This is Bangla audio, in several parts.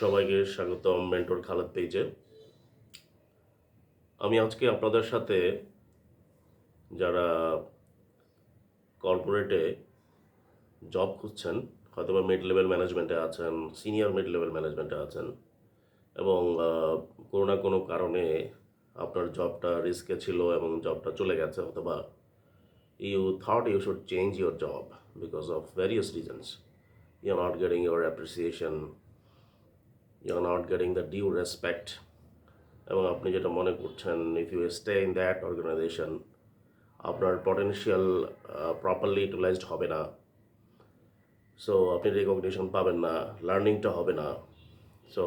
সবাইকে স্বাগতম মেন্টর খালেদ পেজে আমি আজকে আপনাদের সাথে যারা কর্পোরেটে জব খুঁজছেন হয়তো বা মিড লেভেল ম্যানেজমেন্টে আছেন সিনিয়র মিড লেভেল ম্যানেজমেন্টে আছেন, এবং কোনো না কোনো কারণে আপনার জবটা রিস্কে ছিল এবং জবটা চলে গেছে, অথবা you thought you should change your job because of various reasons you are not getting your appreciation you are not getting the due respect এবং আপনি যেটা মনে করছেন if you stay in that organisation আপনার পটেনশিয়াল প্রপারলি ইউটিলাইজড হবে না। সো আপনি রেকগনিশন পাবেন না লার্নিংটা হবে না। সো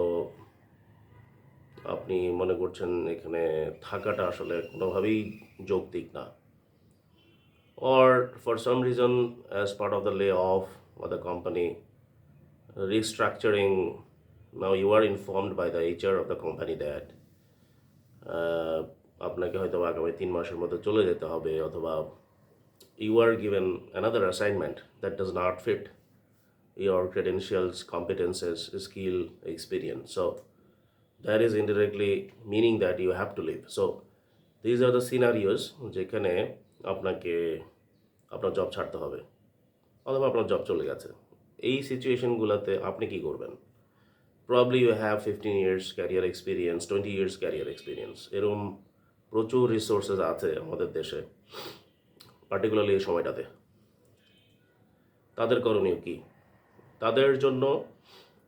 আপনি মনে করছেন এখানে থাকাটা আসলে কোনোভাবেই যৌক্তিক না। Or for some reason, as part of the lay off the company, restructuring now now you are informed by the HR of the company that আপনাকে হয়তো আগামী তিন মাসের মধ্যে চলে যেতে হবে অথবা you are given another assignment that does not fit your credentials competences skill experience so that is indirectly meaning that you have to leave so this are the scenarios যেখানে আপনাকে আপনার জব ছাড়তে হবে অথবা আপনার জব চলে গেছে। এই সিচুয়েশনগুলোতে আপনি কি করবেন? Probably you have fifteen years career experience twenty years career experience এরকম প্রচুর রিসোর্সেস আছে আমাদের দেশে পার্টিকুলারলি এই সময়টাতে। তাদের করণীয় কি? তাদের জন্য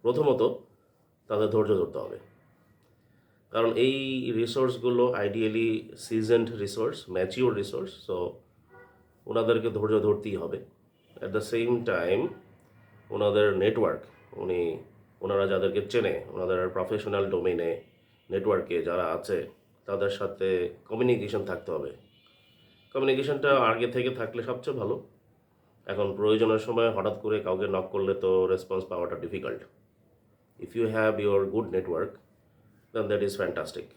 প্রথমত তাদের ধৈর্য ধরতে হবে। কারণ এই রিসোর্সগুলো ideally seasoned resource mature resource so ওনাদেরকে ধৈর্য ধরতেই হবে। অ্যাট দ্য সেম টাইম ওনাদের নেটওয়ার্ক উনি ওনারা যাদেরকে চেনে, ওনাদের প্রফেশনাল ডোমেনে নেটওয়ার্কে যারা আছে, তাদের সাথে কমিউনিকেশন থাকতে হবে। কমিউনিকেশনটা আগে থেকে থাকলে সবচেয়ে ভালো। এখন প্রয়োজনের সময় হঠাৎ করে কাউকে নক করলে তো রেসপন্স পাওয়াটা difficult if you have your good network then that is fantastic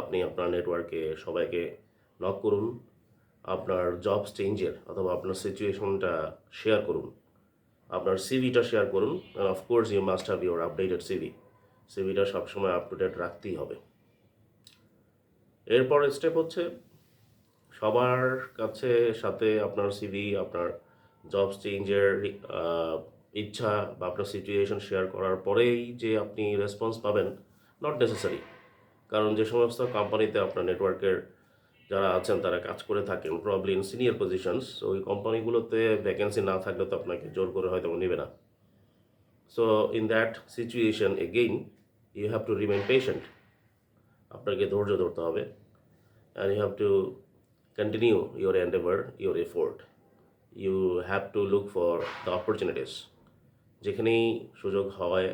আপনি আপনার নেটওয়ার্কে সবাইকে নক করুন। আপনার জব চেঞ্জের অথবা আপনার সিচুয়েশনটা শেয়ার করুন। আপনার সিভিটা শেয়ার করুন of course you must have your updated CV সিভিটা সবসময় আপ টু ডেট রাখতেই হবে। এরপর স্টেপ হচ্ছে, সবার কাছে সাথে আপনার সিভি আপনার জব চেঞ্জের ইচ্ছা বা আপনার সিচুয়েশন শেয়ার করার পরেই যে আপনি রেসপন্স পাবেন নট নেসেসারি কারণ যে সমস্ত কোম্পানিতে আপনার নেটওয়ার্কের যারা আছেন তারা কাজ করে থাকেন প্রবলি ইন সিনিয়র পজিশনস ওই কোম্পানিগুলোতে ভ্যাকেন্সি না থাকলে তো আপনাকে জোর করে হয়তো নেবে না। So in that situation again you have to remain patient আপনাকে ধৈর্য ধরতে হবে and you have to continue your endeavor, your effort you have to look for the opportunities যেখানেই সুযোগ হয়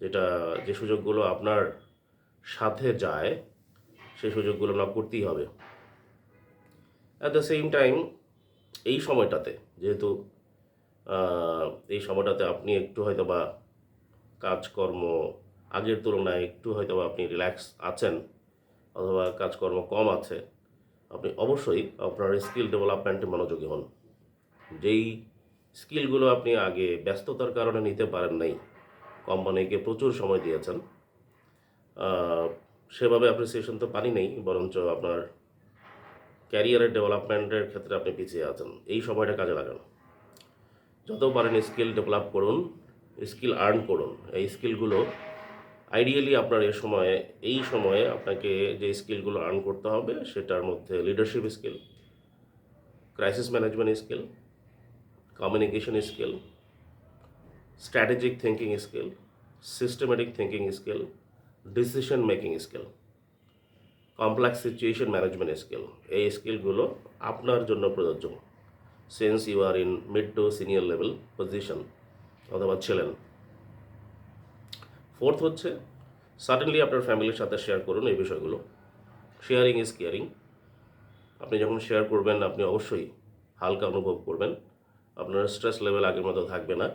যেটা যে সুযোগগুলো আপনার সাথে যায় সেই সুযোগগুলো লাভ করতেই হবে। অ্যাট দ্য সেম টাইম এই সময়টাতে, যেহেতু এই সময়টাতে আপনি একটু হয়তো বা কাজকর্ম আগের তুলনায় একটু হয়তো বা আপনি রিল্যাক্স আছেন অথবা কাজকর্ম কম আছে, আপনি অবশ্যই আপনার স্কিল ডেভেলপমেন্টে মনোযোগী হন। যেই স্কিলগুলো আপনি আগে ব্যস্ততার কারণে নিতে পারেন নাই কোম্পানিকে প্রচুর সময় দিয়েছেন সেভাবে অ্যাপ্রিসিয়েশন তো পানি নেই, বরঞ্চ আপনার ক্যারিয়ারের ডেভেলপমেন্টের ক্ষেত্রে আপনি পিছিয়ে আছেন। এই সময়টা কাজে লাগান যত পারেন স্কিল ডেভেলপ করুন স্কিল আর্ন করুন। এই স্কিলগুলো আইডিয়ালি আপনার এই সময়ে এই সময়ে আপনাকে যে স্কিলগুলো আর্ন করতে হবে, সেটার মধ্যে leadership skill crisis management skill communication skill strategic thinking skill systematic thinking skill decision making skill complex situation management skill এই স্কিলগুলো আপনার জন্য প্রযোজ্য। Since you are in mid to senior level position অথবা ছিলেন। ফোর্থ হচ্ছে সাডেনলি আপনার ফ্যামিলির সাথে শেয়ার করুন এই বিষয়গুলো। শেয়ারিং ইজ কেয়ারিং আপনি যখন শেয়ার করবেন, আপনি অবশ্যই হালকা অনুভব করবেন। আপনার স্ট্রেস লেভেল আগের মতো থাকবে না।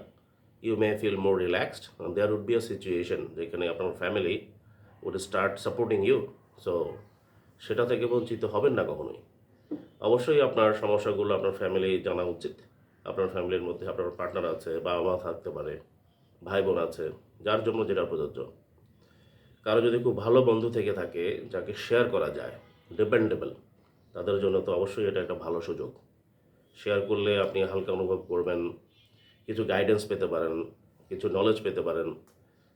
You may feel more relaxed there would be a situation যেখানে আপনার family would start supporting you so সেটা থেকে বঞ্চিত হবেন না কখনোই। অবশ্যই আপনার সমস্যাগুলো আপনার ফ্যামিলি জানা উচিত। আপনার ফ্যামিলির মধ্যে আপনার পার্টনার আছে বাবা মা থাকতে পারে ভাই বোন আছে, যার জন্য যেটা প্রযোজ্য। কারও যদি খুব ভালো বন্ধু থেকে থাকে, যাকে শেয়ার করা যায় ডিপেন্ডেবল তাদের জন্য তো অবশ্যই এটা একটা ভালো সুযোগ। শেয়ার করলে আপনি হালকা অনুভব করবেন, কিছু গাইডেন্স পেতে পারেন, কিছু নলেজ পেতে পারেন।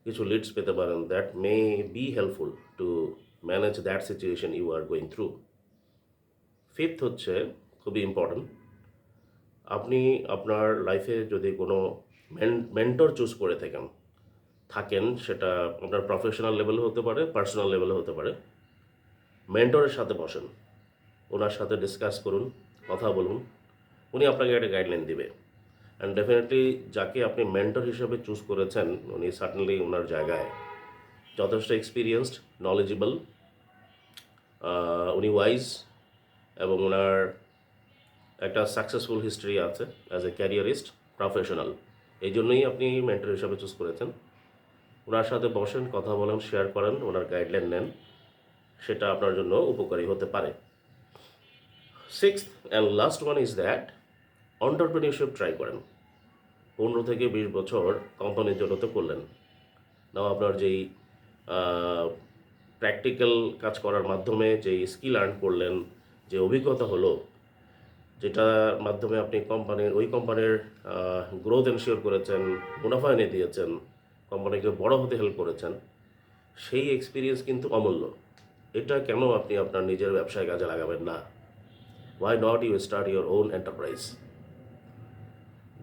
কিছু লিডস পেতে পারেন that may be helpful to manage that situation you are going through fifth হচ্ছে, খুবই ইম্পর্ট্যান্ট আপনি আপনার লাইফে যদি কোনো মেন্টর চুজ করে থাকেন থাকেন, সেটা আপনার প্রফেশনাল লেভেলে হতে পারে পার্সোনাল লেভেলে হতে পারে মেন্টরের সাথে বসেন, ওনার সাথে ডিসকাস করুন, কথা বলুন, উনি আপনাকে একটা গাইডলাইন দিবে। অ্যান্ড ডেফিনেটলি যাকে আপনি মেন্টর হিসেবে চুজ করেছেন, উনি সার্টেনলি ওনার জায়গায় যথেষ্ট এক্সপিরিয়েন্সড নলেজেবল উনি ওয়াইজ এবং ওনার একটা সাকসেসফুল হিস্ট্রি আছে অ্যাজ এ ক্যারিয়ারিস্ট প্রফেশনাল এই জন্যই আপনি মেন্টর হিসাবে চুজ করেছেন। ওনার সাথে বসেন, কথা বলেন শেয়ার করেন ওনার গাইডলাইন নেন। সেটা আপনার জন্য উপকারী হতে পারে। Six and last one is that entrepreneurship try করেন। পনেরো থেকে বিশ বছর কোম্পানির জন্য তো করলেন। নাও আপনার যেই প্র্যাকটিক্যাল কাজ করার মাধ্যমে যেই স্কিল আর্ন করলেন, যে অভিজ্ঞতা হলো, যেটার মাধ্যমে আপনি কোম্পানির ওই কোম্পানির গ্রোথ এনশিওর করেছেন, মুনাফা এনে দিয়েছেন, কোম্পানিকে বড় হতে হেল্প করেছেন, সেই এক্সপিরিয়েন্স কিন্তু অমূল্য। এটা কেন আপনি আপনার নিজের ব্যবসায় কাজে লাগাবেন না? Why not you start your own enterprise